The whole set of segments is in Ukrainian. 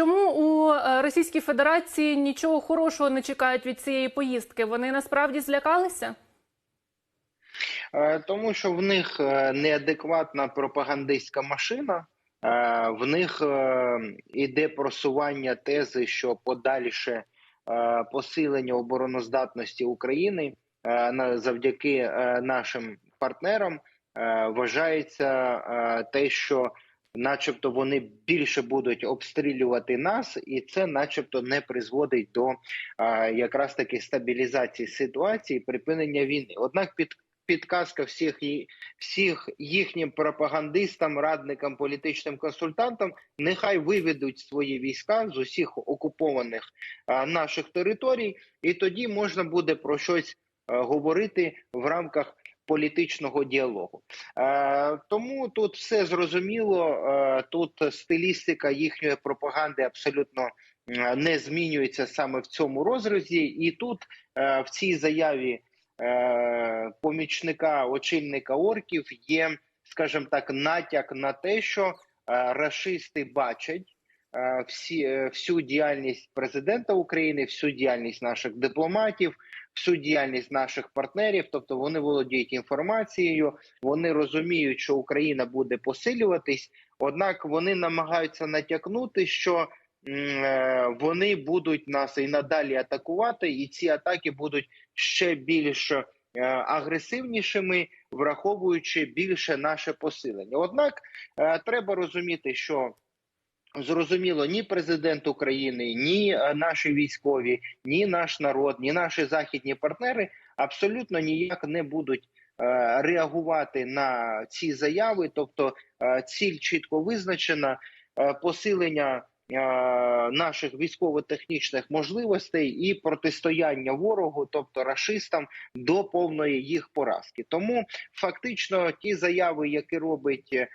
чому у е, Російській Федерації нічого хорошого не чекають від цієї поїздки? Вони насправді злякалися? Е, Тому що в них е, неадекватна пропагандистська машина, в них іде просування тези, що подальше посилення обороноздатності України завдяки нашим партнерам вважається те, що начебто вони більше будуть обстрілювати нас, і це, начебто, не призводить до е, якраз таки стабілізації ситуації, припинення війни. Однак під підказка всіх всіх їхнім пропагандистам, радникам, політичним консультантам нехай виведуть свої війська з усіх окупованих а, наших територій, і тоді можна буде про щось е, говорити в рамках політичного діалогу. Е, тому тут все зрозуміло. Е, тут стилістика їхньої пропаганди абсолютно е, не змінюється саме в цьому розрізі, і тут е, в цій заяві е, помічника очільника орків є, скажімо так, натяк на те, що е, рашисти бачать е, всі, всю діяльність президента України, всю діяльність наших дипломатів, всю діяльність наших партнерів. Тобто вони володіють інформацією, вони розуміють, що Україна буде посилюватись однак вони намагаються натякнути, що е, вони будуть нас і надалі атакувати, і ці атаки будуть ще більш е, агресивнішими, враховуючи більше наше посилення. Однак е, треба розуміти, що Зрозуміло, ні президент України, ні е, наші військові, ні наш народ, ні наші західні партнери абсолютно ніяк не будуть е, реагувати на ці заяви. Тобто, е, ціль чітко визначена посилення наших військово-технічних можливостей і протистояння ворогу, тобто рашистам, до повної їх поразки. Тому фактично ті заяви, які робить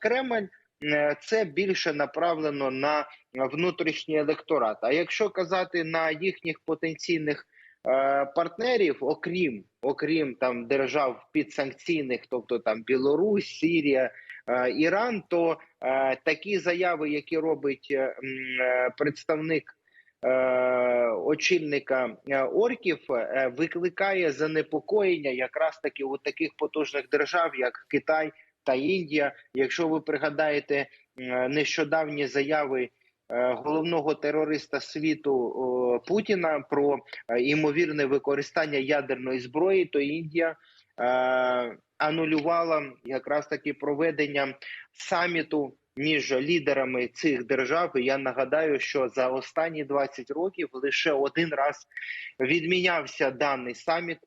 Кремль. Е, це більше направлено на внутрішній електорат. А якщо казати на їхніх потенційних е, партнерів, окрім окрім там держав підсанкційних, тобто там Білорусь, Сирія, е, Іран, то такі заяви, які робить представник. Очільника орків викликає занепокоєння якраз таки у таких потужних держав, як Китай та Індія. Якщо ви пригадаєте е, нещодавні заяви е, головного терориста світу Путіна про е, імовірне використання ядерної зброї, то Індія анулювала якраз таки проведення саміту. Між лідерами цих держав я нагадаю, що за останні 20 років лише один раз відмінявся даний саміт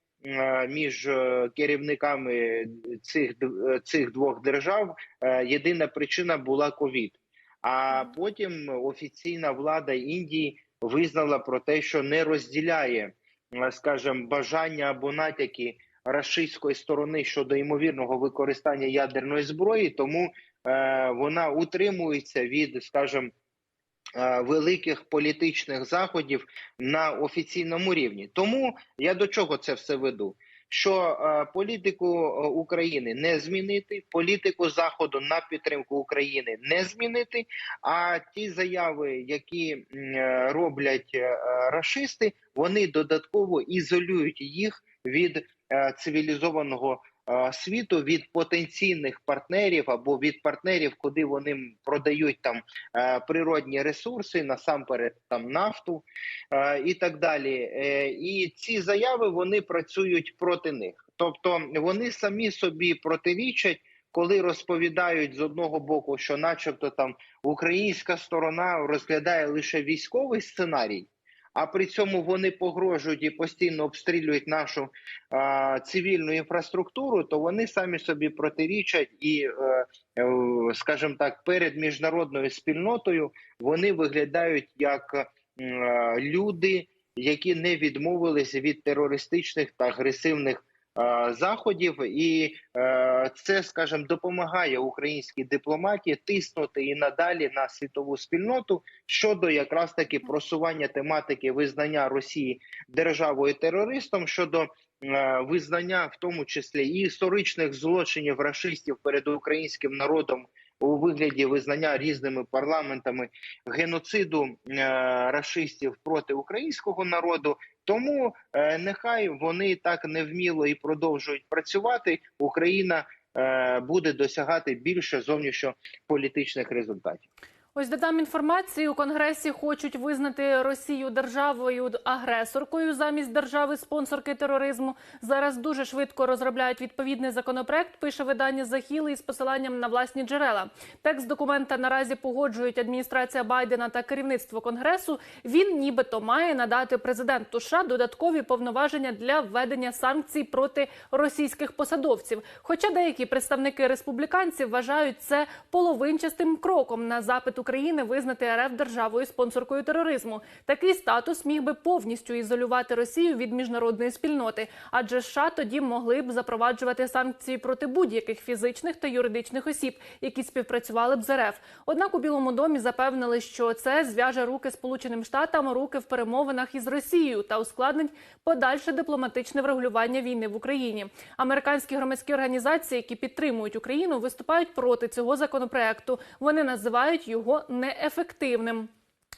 між е, керівниками цих е, цих двох держав. Е, Єдина причина була ковід. А потім офіційна влада Індії визнала про те, що не розділяє, е, скажімо, бажання або натяки рашистської сторони щодо ймовірного використання ядерної зброї, тому е, вона утримується від, скажімо, е, великих політичних заходів на офіційному рівні. Тому я до чого це все веду? Що е, політику е, України не змінити, політику Заходу на підтримку України не змінити. А ті заяви, які е, роблять е, рашисти, вони додатково ізолюють їх від е, цивілізованого е, світу, від потенційних партнерів або від партнерів, куди вони продають там е, природні ресурси, насамперед там нафту е, і так далі. Е, І ці заяви вони працюють проти них, тобто вони самі собі протирічать. Коли розповідають з одного боку, що, начебто, там українська сторона розглядає лише військовий сценарій, а при цьому вони погрожують і постійно обстрілюють нашу а, цивільну інфраструктуру, то вони самі собі протирічать і, е, е, скажімо так, перед міжнародною спільнотою вони виглядають як е, люди, які не відмовилися від терористичних та агресивних. Е, Заходів. І е, це, скажімо, допомагає українській дипломатії тиснути і надалі на світову спільноту щодо якраз таки просування тематики визнання Росії державою терористом щодо е, визнання, в тому числі і історичних злочинів рашистів перед українським народом у вигляді визнання різними парламентами геноциду расистів проти українського народу. Тому е, нехай вони так невміло і продовжують працювати. Україна е, буде досягати більше зовнішньополітичних результатів. Ось додам інформації. У Конгресі хочуть визнати Росію державою агресоркою замість держави спонсорки тероризму. Зараз дуже швидко розробляють відповідний законопроект. Пише видання Захіли із посиланням на власні джерела. Текст документа наразі погоджують адміністрація Байдена та керівництво конгресу. Він нібито має надати президенту США додаткові повноваження для введення санкцій проти російських посадовців. Хоча деякі представники республіканців вважають це половинчастим кроком на запит України визнати РФ державою спонсоркою тероризму. Такий статус міг би повністю ізолювати Росію від міжнародної спільноти, адже США тоді могли б запроваджувати санкції проти будь-яких фізичних та юридичних осіб, які співпрацювали б з РФ. Однак у Білому домі запевнили, що це зв'яже руки Сполученим Штатам, руки в перемовинах із Росією та ускладнить подальше дипломатичне врегулювання війни в Україні. Американські громадські організації, які підтримують Україну, виступають проти цього законопроекту. Вони називають його неефективним.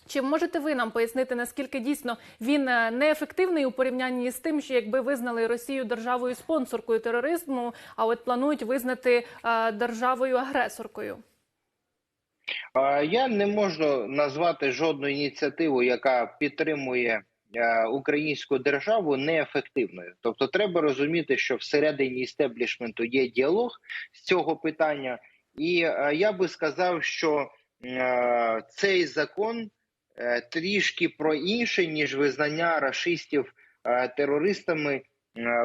Чи можете ви нам пояснити, наскільки дійсно він е, неефективний у порівнянні з тим, що якби визнали Росію державою спонсоркою тероризму, а от планують визнати е, державою агресоркою? Я не можу назвати жодну ініціативу, яка підтримує е, українську державу неефективною. Тобто, треба розуміти, що всередині істеблішменту є діалог з цього питання, і я би сказав, що цей закон е, трішки про інше ніж визнання рашистів е, терористами е,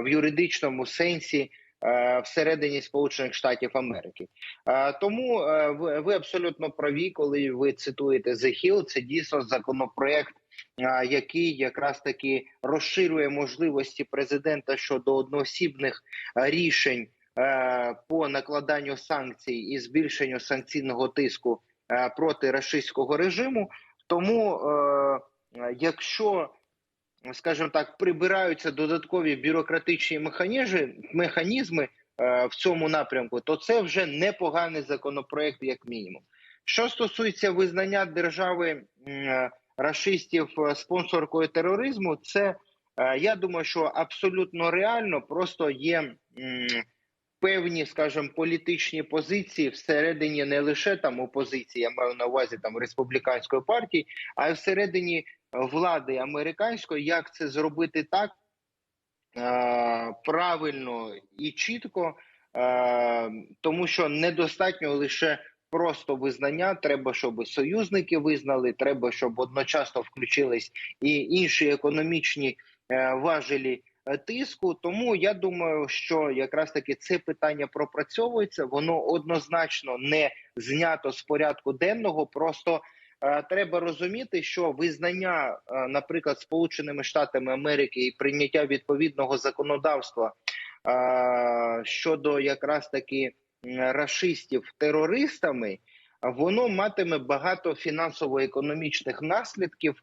в юридичному сенсі. е, Всередині Сполучених Штатів Америки Е, тому е, ви, абсолютно праві, коли ви цитуєте The Hill. Це дійсно законопроект, е, який якраз таки розширює можливості президента щодо одноосібних е, рішень е, по накладанню санкцій і збільшенню санкційного тиску е, проти рашистського режиму. Тому, е, е, якщо скажімо так, прибираються додаткові бюрократичні механізми, механізми е, в цьому напрямку, то це вже непоганий законопроект, як мінімум. Що стосується визнання держави е, рашистів е, спонсоркою тероризму, це е, я думаю, що абсолютно реально просто є. Певні, скажімо, політичні позиції всередині не лише там опозиції, я маю на увазі там республіканської партії, а й всередині влади американської, як це зробити так е, правильно і чітко, е, тому що недостатньо лише просто визнання. Треба, щоб союзники визнали. Треба, щоб одночасно включились і інші економічні е, важелі. Е, Тиску, тому я думаю, що якраз таки це питання пропрацьовується. Воно однозначно не знято з порядку денного. Просто Е, треба розуміти, що визнання, е, наприклад, Сполученими Штатами Америки і прийняття відповідного законодавства щодо якраз таки м, рашистів терористами, воно матиме багато фінансово-економічних наслідків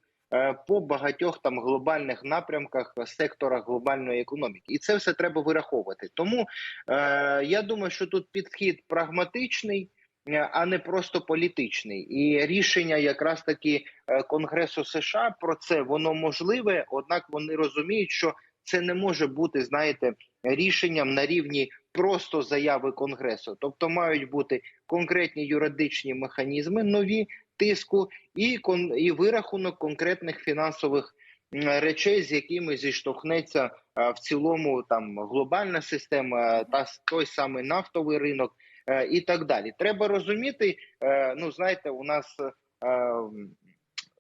по багатьох там глобальних напрямках секторах глобальної економіки, і це все треба вираховувати. Тому е, я думаю, що тут підхід прагматичний е, а не просто політичний. І рішення якраз таки е, Конгресу США про це воно можливе, однак вони розуміють, що це не може бути, знаєте, рішенням на рівні просто заяви Конгресу. Тобто мають бути конкретні юридичні механізми, нові тиску і кон і вирахунок конкретних фінансових речей, з якими зіштовхнеться е, в цілому там глобальна система та той самий нафтовий ринок е, і так далі. Треба розуміти. е, Ну знаєте, у нас е,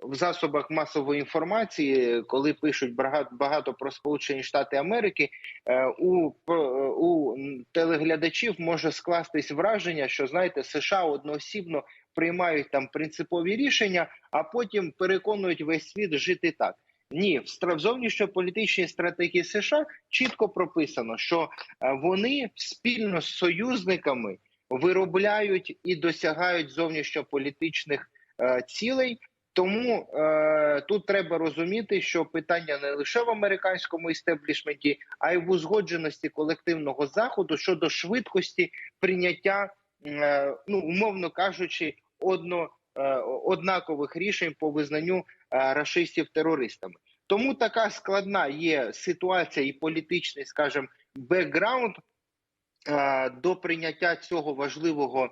в засобах масової інформації, коли пишуть багато, про Сполучені Штати Америки, е, у, у телеглядачів може скластись враження, що знаєте, США одноосібно приймають там принципові рішення, а потім переконують весь світ жити так. Ні, в зовнішньополітичній стратегії США чітко прописано, що е, вони спільно з союзниками виробляють і досягають зовнішньополітичних е, цілей. Тому е, тут треба розуміти, що питання не лише в американському істеблішменті, а й в узгодженості колективного заходу щодо швидкості прийняття е, ну умовно кажучи, одно, е, однакових рішень по визнанню е, рашистів терористами. Тому така складна є ситуація і політичний, скажімо, бекграунд е, до прийняття цього важливого.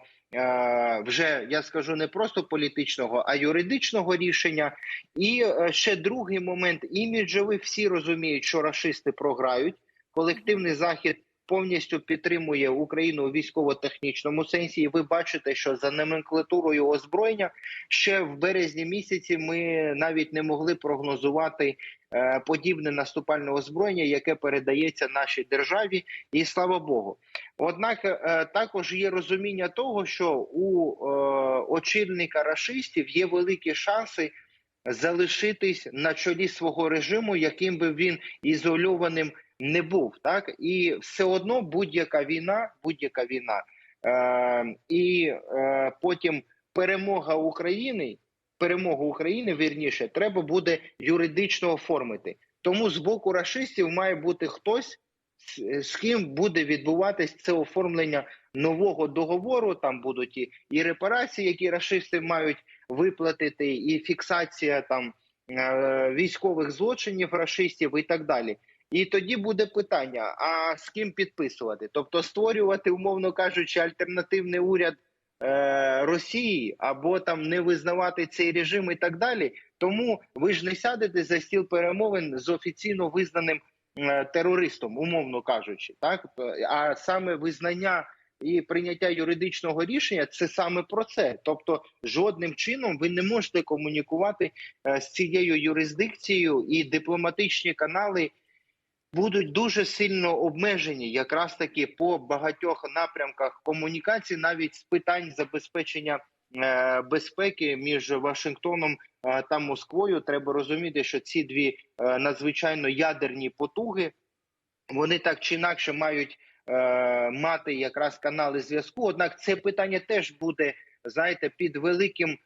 Вже я скажу не просто політичного, а юридичного рішення. І ще другий момент іміджевий. Всі розуміють, що рашисти програють. Колективний захід повністю підтримує Україну у військово-технічному сенсі. І ви бачите, що за номенклатурою озброєння ще в березні місяці ми навіть не могли прогнозувати е, подібне наступальне озброєння, яке передається нашій державі, і слава Богу. Однак е, також є розуміння того, що у е, очільника рашистів є великі шанси залишитись на чолі свого режиму, яким би він ізольованим не був, так і все одно будь-яка війна, будь-яка війна, е, і е, потім перемога України, перемогу України вірніше, треба буде юридично оформити. Тому з боку рашистів має бути хтось, з, ким буде відбуватись це оформлення нового договору. Там будуть і, і репарації, які рашисти мають виплатити, і фіксація там е, військових злочинів рашистів і так далі. І тоді буде питання: а з ким підписувати? Тобто створювати, умовно кажучи, альтернативний уряд е, Росії або там не визнавати цей режим і так далі. Тому ви ж не сядете за стіл перемовин з офіційно визнаним е, терористом, умовно кажучи, так а саме визнання. І прийняття юридичного рішення це саме про це. Тобто, жодним чином ви не можете комунікувати е, з цією юрисдикцією, і дипломатичні канали будуть дуже сильно обмежені, якраз таки по багатьох напрямках комунікації, навіть з питань забезпечення е, безпеки між Вашингтоном е, та Москвою. Треба розуміти, що ці дві е, надзвичайно ядерні потуги вони так чи інакше мають мати якраз канали зв'язку. Однак це питання теж буде знаєте під великим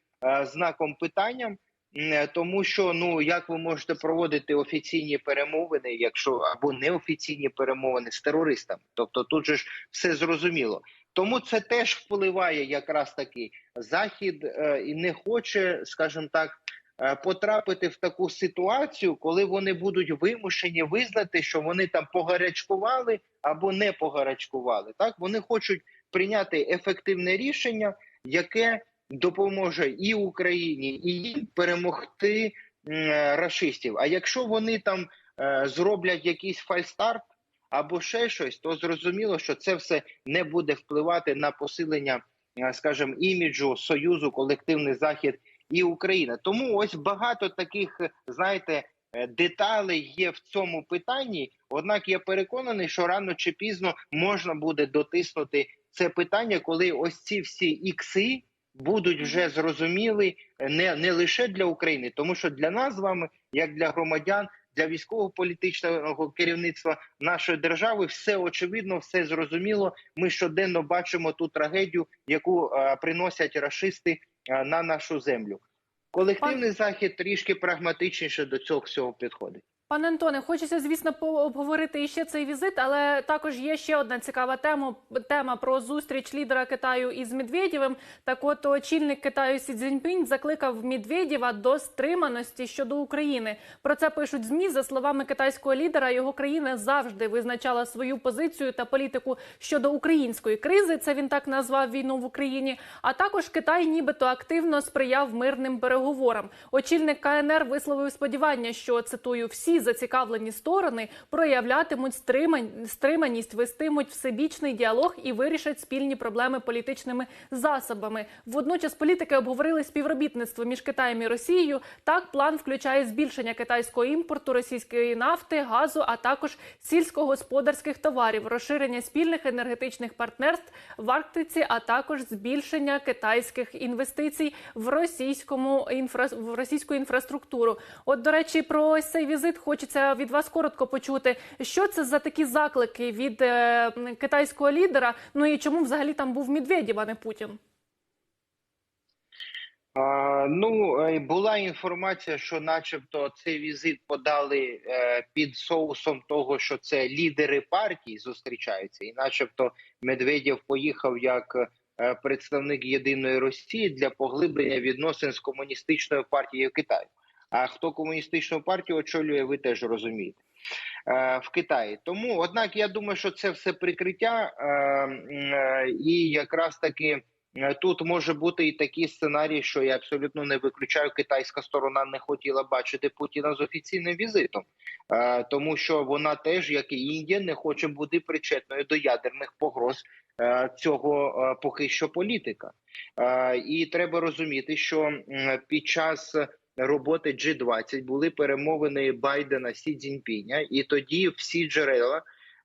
знаком питанням. М, Тому що ну як ви можете проводити офіційні перемовини, якщо або неофіційні перемовини з терористами, тобто тут же ж все зрозуміло. Тому це теж впливає якраз таки захід е, і не хоче, скажімо так, е, потрапити в таку ситуацію, коли вони будуть вимушені визнати, що вони там погарячкували або не погарячкували. Так вони хочуть прийняти ефективне рішення, яке допоможе і Україні, і їм перемогти е. А якщо вони там е, зроблять якийсь фальстарт або ще щось, то зрозуміло, що це все не буде впливати на посилення, е, скажімо, іміджу союзу, колективний захід і Україна. Тому ось багато таких, знаєте. Деталей є в цьому питанні, однак я переконаний, що рано чи пізно можна буде дотиснути це питання, коли ось ці всі ікси будуть вже зрозуміли е, не, не лише для України, тому що для нас з вами, як для громадян, для військово-політичного керівництва нашої держави, все очевидно, все зрозуміло. Ми щоденно бачимо ту трагедію, яку е, приносять рашисти е, на нашу землю. Колективний захід трішки прагматичніше до цього всього підходить. Пане Антоне, хочеться, звісно, обговорити іще цей візит, але також є ще одна цікава тема тема про зустріч лідера Китаю із Медведєвим. Так, от очільник Китаю Сі Цзіньпінь закликав Медведєва до стриманості щодо України. Про це пишуть змі за словами китайського лідера. Його країна завжди визначала свою позицію та політику щодо української кризи. Це він так назвав війну в Україні. А також Китай, нібито активно сприяв мирним переговорам. Очільник КНР висловив сподівання, що цитую всі зацікавлені сторони проявлятимуть стримань- стриманість, вестимуть всебічний діалог і вирішать спільні проблеми політичними засобами. Водночас політики обговорили співробітництво між Китаєм і Росією. Так, план включає збільшення китайського імпорту російської нафти, газу, а також сільськогосподарських товарів, розширення спільних енергетичних партнерств в Арктиці, а також збільшення китайських інвестицій в російському інфра... в російську інфраструктуру. От, до речі, про цей візит хочеться від вас коротко почути. Що це за такі заклики від е, китайського лідера? Ну і чому взагалі там був Медведєв, а не Путін? Ну, е, була інформація, що, начебто, цей візит подали е, під соусом того, що це лідери партій зустрічаються, і, начебто, Медведєв поїхав як представник єдиної Росії для поглиблення відносин з комуністичною партією Китаю. А хто комуністичну партію очолює, ви теж розумієте. е, В Китаї тому, однак, я думаю, що це все прикриття, е, е, і якраз таки тут може бути і такий сценарій, що я абсолютно не виключаю, китайська сторона не хотіла бачити Путіна з офіційним візитом, тому що вона теж, як і Індія, не хоче бути причетною до ядерних погроз цього поки що політика. І треба розуміти, що під час роботи G20 були перемовини Байдена Сі Цзіньпіня, і тоді всі джерела.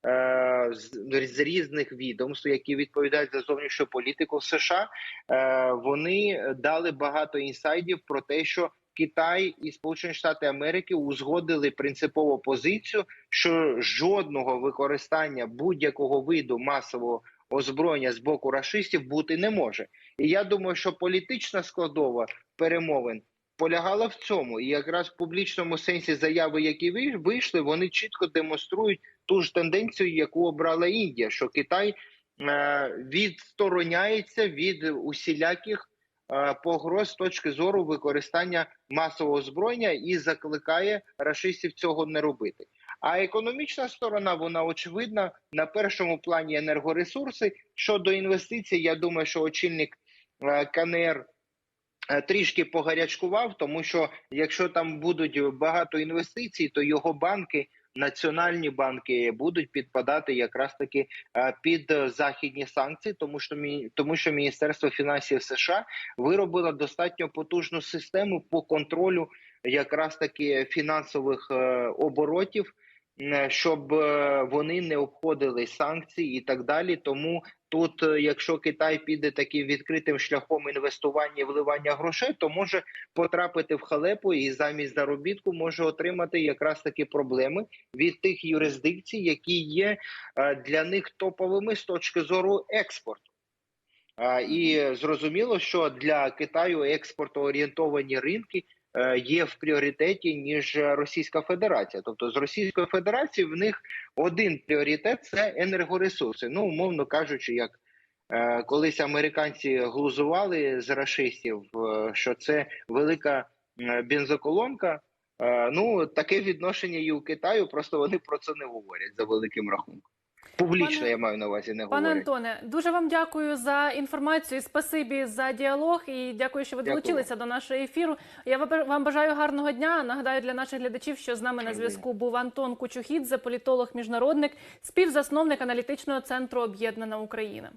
е, З, різних відомств, які відповідають за зовнішню політику в США, е, вони дали багато інсайдів про те, що Китай і Сполучені Штати Америки узгодили принципову позицію, що жодного використання будь-якого виду масового озброєння з боку рашистів бути не може. І я думаю, що політична складова перемовин полягала в цьому, і якраз в публічному сенсі заяви, які ви- вийшли, вони чітко демонструють ту ж тенденцію, яку обрала Індія, що Китай е, відстороняється від усіляких е, погроз з точки зору використання масового озброєння і закликає рашистів цього не робити. А економічна сторона вона очевидна на першому плані енергоресурси. Щодо інвестицій, я думаю, що очільник е, КНР трішки погарячкував, тому що якщо там будуть багато інвестицій, то його банки. Національні банки будуть підпадати якраз таки е, під е, західні санкції, тому що тому що Міністерство фінансів США виробило достатньо потужну систему по контролю якраз таки фінансових е, оборотів, е, щоб е, вони не обходили санкції і так далі. Тому тут, е, якщо Китай піде таким відкритим шляхом інвестування і вливання грошей, то може потрапити в халепу і замість заробітку може отримати якраз такі проблеми від тих юрисдикцій, які є е, для них топовими з точки зору експорту. І зрозуміло, що для Китаю експортоорієнтовані ринки е, є в пріоритеті ніж Російська Федерація. Тобто з Російської Федерації в них один пріоритет це енергоресурси. Ну, умовно кажучи, як е, колись американці глузували з рашистів, е, що це велика е, бензоколонка. Е, Ну, таке відношення і у Китаю, просто вони про це не говорять за великим рахунком. Публічно Пане- я маю на увазі не Пане говорять. Антоне, дуже вам дякую за інформацію. Спасибі за діалог і дякую, що ви Дякую. долучилися до нашого ефіру. Я вам- вам бажаю гарного дня. Нагадаю для наших глядачів, що з нами на зв'язку був Антон Кучухідзе, політолог, міжнародник, співзасновник аналітичного центру Об'єднана Україна.